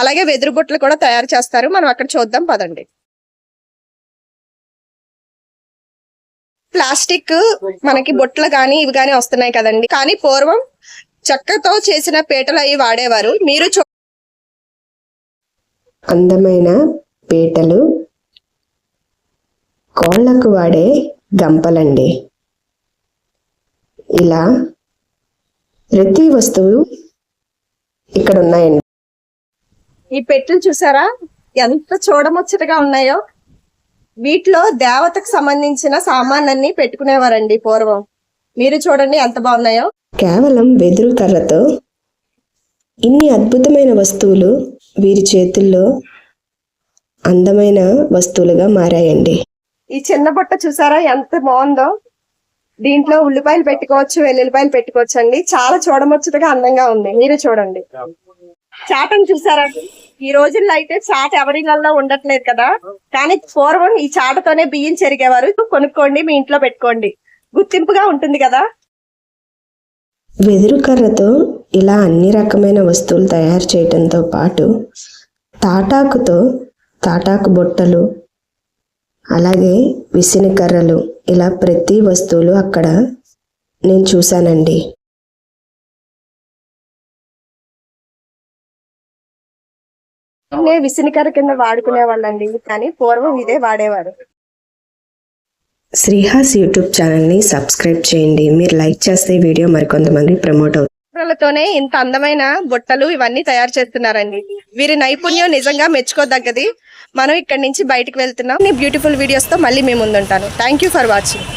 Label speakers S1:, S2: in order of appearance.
S1: అలాగే వెదురు బుట్టలు కూడా తయారు చేస్తారు. మనం అక్కడ చూద్దాం పదండి. ప్లాస్టిక్ మనకి బుట్టలు కానీ ఇవి కానీ వస్తున్నాయి కదండి. కానీ పూర్వం చెక్కతో చేసిన పీటలు అవి వాడేవారు. మీరు చూ
S2: అందమైన పీటలు కోళ్ళకు వాడే గంపలండి. ఇలా ప్రతి వస్తువు ఇక్కడ ఉన్నాయండి
S1: ఈ పెట్టెలు చూసారా? ఎంత చూడముచ్చటగా ఉన్నాయో. వీటిలో దేవతకు సంబంధించిన సామాన్లన్నీ పెట్టుకునేవారండి పూర్వం. మీరు చూడండి ఎంత బాగున్నాయో.
S2: కేవలం వెదురు కర్రతో ఇన్ని అద్భుతమైన వస్తువులు వీరి చేతుల్లో అందమైన వస్తువులుగా మారాయండి.
S1: ఈ చిన్న బుట్ట చూసారా ఎంత బాగుందో. దీంట్లో ఉల్లిపాయలు పెట్టుకోవచ్చు వెల్లుల్లిపాయలు పెట్టుకోవచ్చు అండి చాలా చూడముచ్చటగా అందంగా ఉంది. మీరు చూడండి. చాటను చూసారా? ఈ రోజుల్లో అయితే చాట ఎవరిలో ఉండట్లేదు కదా. కానీ పూర్వం ఈ చాటతోనే బియ్యం చెరిగేవారు. కొనుక్కోండి మీ ఇంట్లో పెట్టుకోండి. గుర్తింపుగా ఉంటుంది కదా.
S2: వెదురు కర్రతో ఇలా అన్ని రకమైన వస్తువులు తయారు చేయటంతో పాటు తాటాకుతో తాటాకు బుట్టలు అలాగే విసిన కర్రలు ఇలా ప్రతి వస్తువులు అక్కడ నేను చూశానండి.
S1: నే విసినికర కింద వాడుకునే వాళ్ళండి కానీ పూర్వం ఇదే వాడేవారు.
S2: శ్రీహాస్ యూట్యూబ్ ఛానల్ని సబ్స్క్రైబ్ చేయండి. మీరు లైక్ చేస్తే వీడియో మరికొంతమంది ప్రమోట్ అవుతుంది.
S1: తోనే ఇంత అందమైన బుట్టలు ఇవన్నీ తయారు చేస్తున్నారండి. వీరి నైపుణ్యం నిజంగా మెచ్చుకోదగ్గది. మనం ఇక్కడి నుంచి బయటకు వెళ్తున్నాం. బ్యూటిఫుల్ వీడియోస్తో మళ్ళీ మేము ముందుంటాను. Thank you for watching